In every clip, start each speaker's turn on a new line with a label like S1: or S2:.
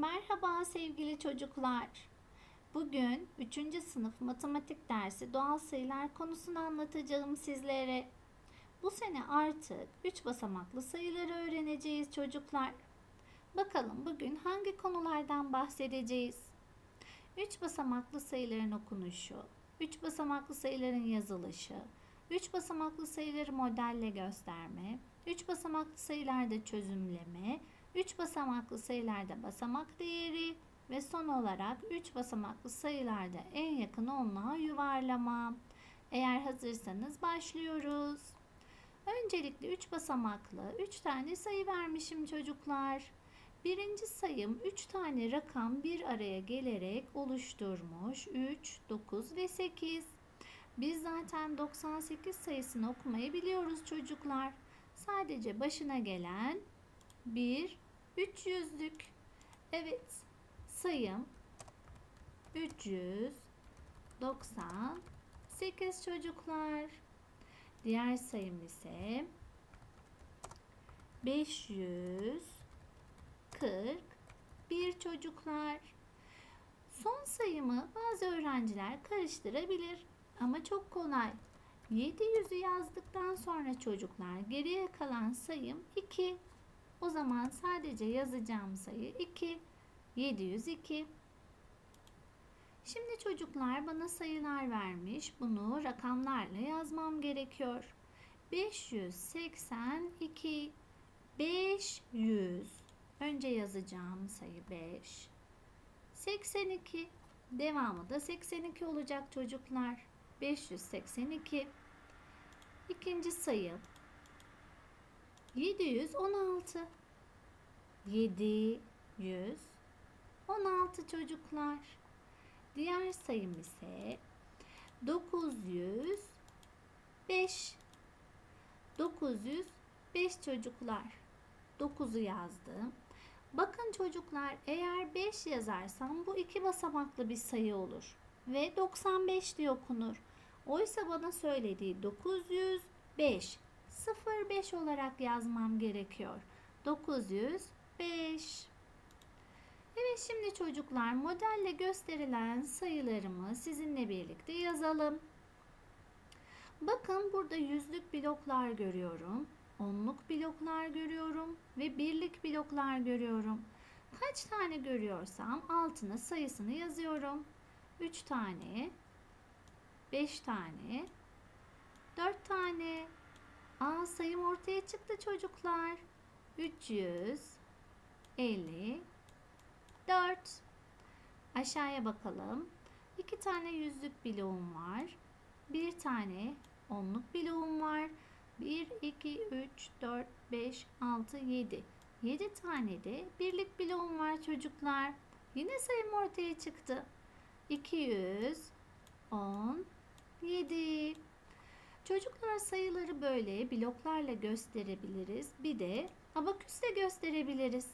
S1: Merhaba sevgili çocuklar. Bugün 3. sınıf matematik dersi doğal sayılar konusunu anlatacağım sizlere. Bu sene artık 3 basamaklı sayıları öğreneceğiz çocuklar. Bakalım bugün hangi konulardan bahsedeceğiz? 3 basamaklı sayıların okunuşu, 3 basamaklı sayıların yazılışı, 3 basamaklı sayıları modelle gösterme, 3 basamaklı sayılarda çözümleme, 3 basamaklı sayılarda basamak değeri ve son olarak 3 basamaklı sayılarda en yakın onluğa yuvarlama. Eğer hazırsanız başlıyoruz. Öncelikle 3 basamaklı 3 tane sayı vermişim çocuklar. Birinci sayım 3 tane rakam bir araya gelerek oluşturmuş. 3, 9 ve 8. Biz zaten 98 sayısını okumayı biliyoruz çocuklar. Sadece başına gelen bir 300'lük. Evet sayım 398 çocuklar. Diğer sayım ise 541 çocuklar. Son sayımı bazı öğrenciler karıştırabilir ama çok kolay. 700'ü yazdıktan sonra çocuklar geriye kalan sayım 2. O zaman sadece yazacağım sayı 2. 702. Şimdi çocuklar bana sayılar vermiş. Bunu rakamlarla yazmam gerekiyor. 582 500 Önce yazacağım sayı 5 82 Devamı da 82 olacak çocuklar. 582 İkinci sayı 716 700 16 çocuklar. Diğer sayım ise 905 905 çocuklar. 9'u yazdım. Bakın çocuklar eğer 5 yazarsam bu iki basamaklı bir sayı olur. Ve 95 diye okunur. Oysa bana söylediği 905 05 olarak yazmam gerekiyor. 905 Evet şimdi çocuklar modelle gösterilen sayılarımı sizinle birlikte yazalım. Bakın burada yüzlük bloklar görüyorum. Onluk bloklar görüyorum ve birlik bloklar görüyorum. Kaç tane görüyorsam altına sayısını yazıyorum. 3 tane, 5 tane, 4 tane. Aa sayım ortaya çıktı çocuklar. 354. Aşağıya bakalım. 2 tane yüzlük bloğum var. 1 tane onluk bloğum var. 1, 2, 3, 4, 5, 6, 7. 7 tane de birlik bloğum var çocuklar. Yine sayım ortaya çıktı. 217. Çocuklar sayıları böyle bloklarla gösterebiliriz. Bir de abaküsle gösterebiliriz.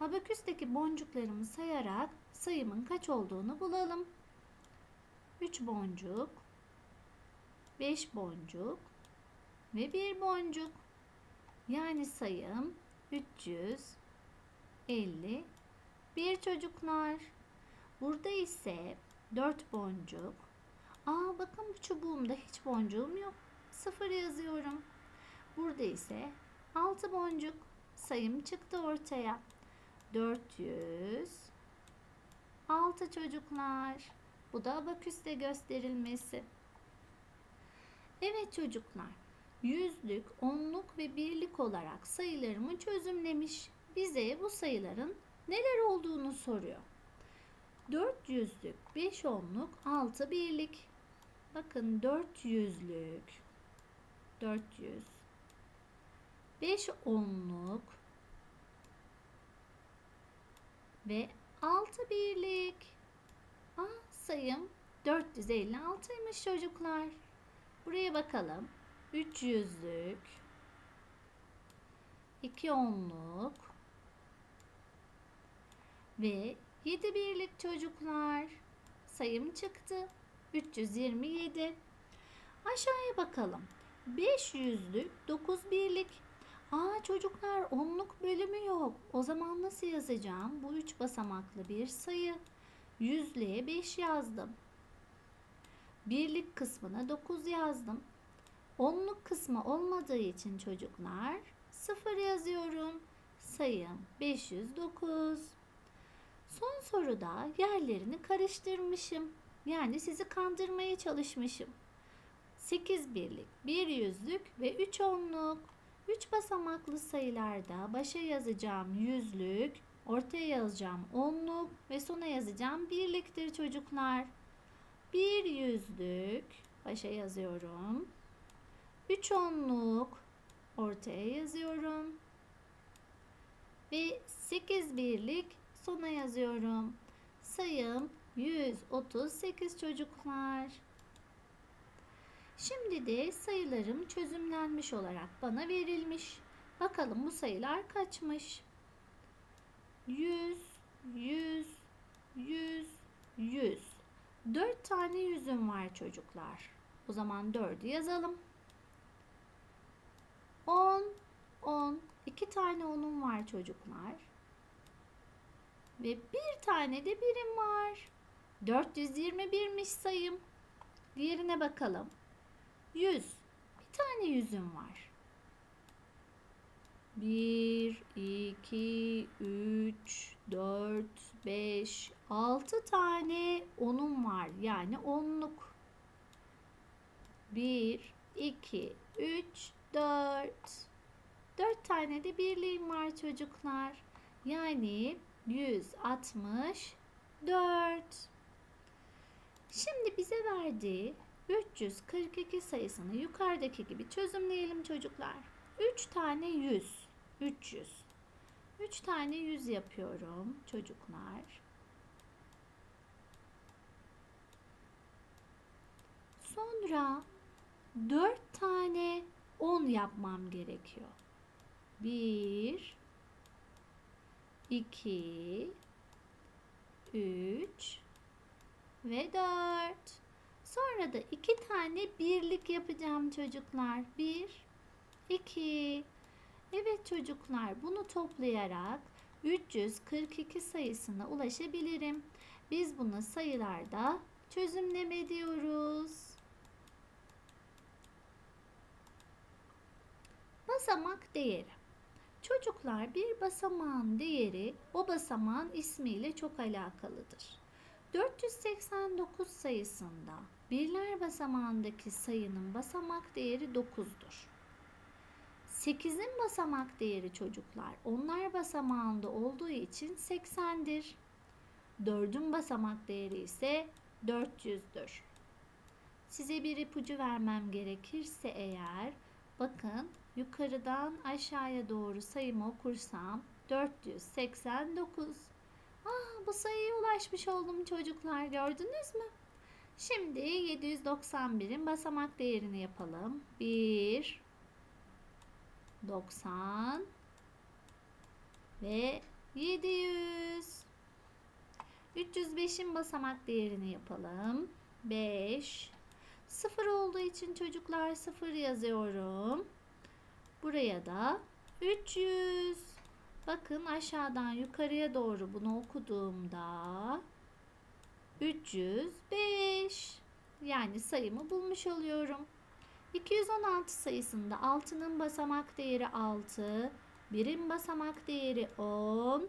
S1: Abaküsteki boncuklarımı sayarak sayımın kaç olduğunu bulalım. 3 boncuk, 5 boncuk ve 1 boncuk. Yani sayım 350 bir çocuklar. Burada ise 4 boncuk. Aa bakın bu çubuğumda hiç boncuğum yok. Sıfır yazıyorum. Burada ise 6 boncuk. Sayım çıktı ortaya. 400 6 çocuklar. Bu da abaküste gösterilmesi. Evet çocuklar. Yüzlük, onluk ve birlik olarak sayılarımı çözümlemiş. Bize bu sayıların neler olduğunu soruyor. 4 yüzlük, 5 onluk, 6 birlik. Bakın 4 yüzlük, 400, 5 onluk ve 6 birlik. Aa, sayım 456'ymış çocuklar. Buraya bakalım. 3 yüzlük, 2 onluk ve 7 birlik çocuklar. Sayım çıktı. 327. Aşağıya bakalım. 5 yüzlük, 9 birlik. Aa çocuklar onluk bölümü yok. O zaman nasıl yazacağım? Bu üç basamaklı bir sayı. Yüzlüğe 5 yazdım. Birlik kısmına 9 yazdım. Onluk kısmı olmadığı için çocuklar 0 yazıyorum. Sayım 509. Son soruda yerlerini karıştırmışım. Yani sizi kandırmaya çalışmışım. 8 birlik, 1 yüzlük ve 3 onluk. 3 basamaklı sayılarda başa yazacağım yüzlük, ortaya yazacağım onluk ve sona yazacağım birliktir çocuklar. 1 yüzlük başa yazıyorum. 3 onluk ortaya yazıyorum. Ve 8 birlik sona yazıyorum. Sayım 138 çocuklar. Şimdi de sayılarım çözümlenmiş olarak bana verilmiş. Bakalım bu sayılar kaçmış? 100, 100, 100, 100. 4 tane yüzüm var çocuklar. O zaman 4'ü yazalım. 10, 10. 2 tane onum var çocuklar. Ve bir tane de birim var. 421'miş sayım. Diğerine bakalım. 100. Bir tane yüzüm var. 1, 2, 3, 4, 5, 6 tane onum var. Yani onluk. 1, 2, 3, 4. 4 tane de birliğim var çocuklar. Yani 164. Şimdi bize verdiği 342 sayısını yukarıdaki gibi çözümleyelim çocuklar. 3 tane 100. 300. 3 tane 100 yapıyorum çocuklar. Sonra 4 tane 10 yapmam gerekiyor. 1 2 3 ve 4. Sonra da iki tane birlik yapacağım çocuklar. 1 2 Evet çocuklar bunu toplayarak 342 sayısına ulaşabilirim. Biz bunu sayılarda çözümleme diyoruz. Basamak değeri. Çocuklar bir basamağın değeri o basamağın ismiyle çok alakalıdır. 489 sayısında birler basamağındaki sayının basamak değeri 9'dur. 8'in basamak değeri çocuklar onlar basamağında olduğu için 80'dir. 4'ün basamak değeri ise 400'dür. Size bir ipucu vermem gerekirse eğer bakın yukarıdan aşağıya doğru sayımı okursam 489. Bu sayıya ulaşmış oldum çocuklar gördünüz mü? Şimdi 791'in basamak değerini yapalım. 1 90 ve 700. 305'in basamak değerini yapalım. 5 0 olduğu için çocuklar 0 yazıyorum. Buraya da 300. Bakın aşağıdan yukarıya doğru bunu okuduğumda 305. Yani sayımı bulmuş oluyorum. 216 sayısında 6'nın basamak değeri 6, 1'in basamak değeri 10,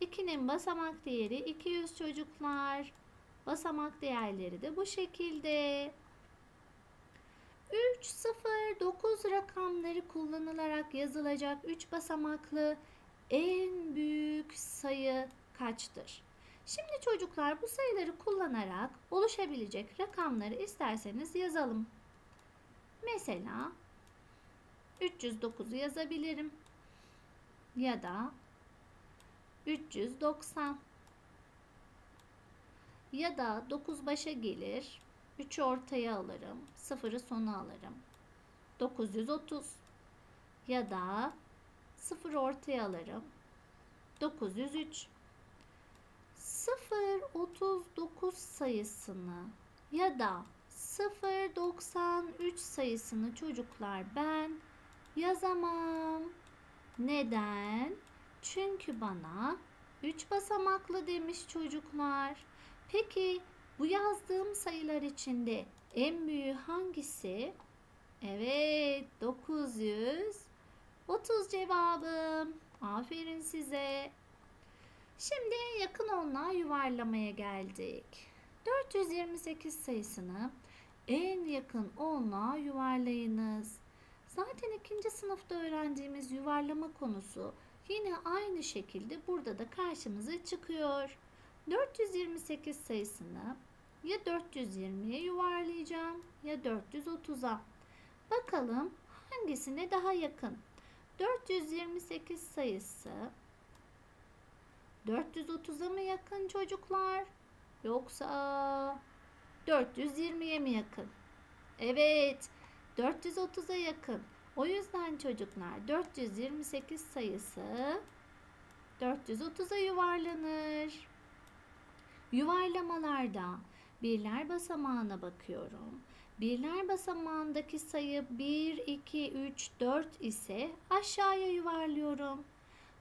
S1: 2'nin basamak değeri 200 çocuklar. Basamak değerleri de bu şekilde. 3, 0, 9 rakamları kullanılarak yazılacak 3 basamaklı en büyük sayı kaçtır? Şimdi çocuklar bu sayıları kullanarak oluşabilecek rakamları isterseniz yazalım. Mesela 309'u yazabilirim. Ya da 390 ya da 9 başa gelir. 3'ü ortaya alırım. 0'ı sona alırım. 930 ya da 0 ortaya alırım. 903 039 sayısını ya da 093 sayısını çocuklar ben yazamam. Neden? Çünkü bana 3 basamaklı demiş çocuklar. Peki bu yazdığım sayılar içinde en büyüğü hangisi? Evet 930 cevabım. Aferin size. Şimdi yakın onluğa yuvarlamaya geldik. 428 sayısını en yakın onluğa yuvarlayınız. Zaten ikinci sınıfta öğrendiğimiz yuvarlama konusu yine aynı şekilde burada da karşımıza çıkıyor. 428 sayısını ya 420'ye yuvarlayacağım ya 430'a. Bakalım hangisine daha yakın? 428 sayısı 430'a mı yakın çocuklar? Yoksa 420'ye mi yakın? Evet, 430'a yakın. O yüzden çocuklar 428 sayısı 430'a yuvarlanır. Yuvarlamalarda birler basamağına bakıyorum. Birler basamağındaki sayı 1, 2, 3, 4 ise aşağıya yuvarlıyorum.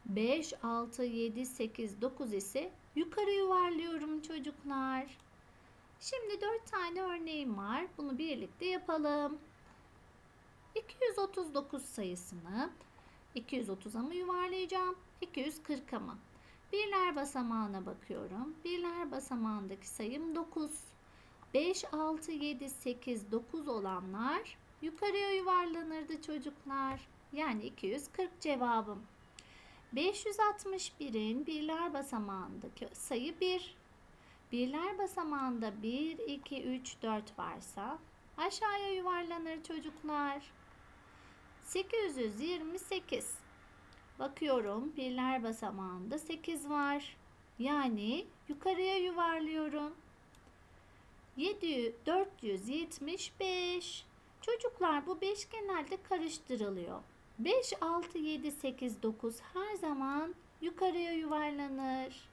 S1: 5, 6, 7, 8, 9 ise yukarı yuvarlıyorum çocuklar. Şimdi 4 tane örneğim var. Bunu birlikte yapalım. 239 sayısını 230'a mı yuvarlayacağım? 240'a mı? Birler basamağına bakıyorum. Birler basamağındaki sayım 9. 5, 6, 7, 8, 9 olanlar yukarıya yuvarlanırdı çocuklar. Yani 240 cevabım. 561'in birler basamağındaki sayı 1. Birler basamağında 1, 2, 3, 4 varsa aşağıya yuvarlanır çocuklar. 828. Bakıyorum birler basamağında 8 var. Yani yukarıya yuvarlıyorum. 7, 475. Çocuklar bu 5 genelde karıştırılıyor. 5, 6, 7, 8, 9 her zaman yukarıya yuvarlanır.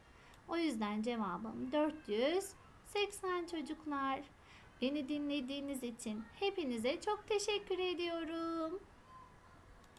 S1: O yüzden cevabım 480 çocuklar. Beni dinlediğiniz için hepinize çok teşekkür ediyorum.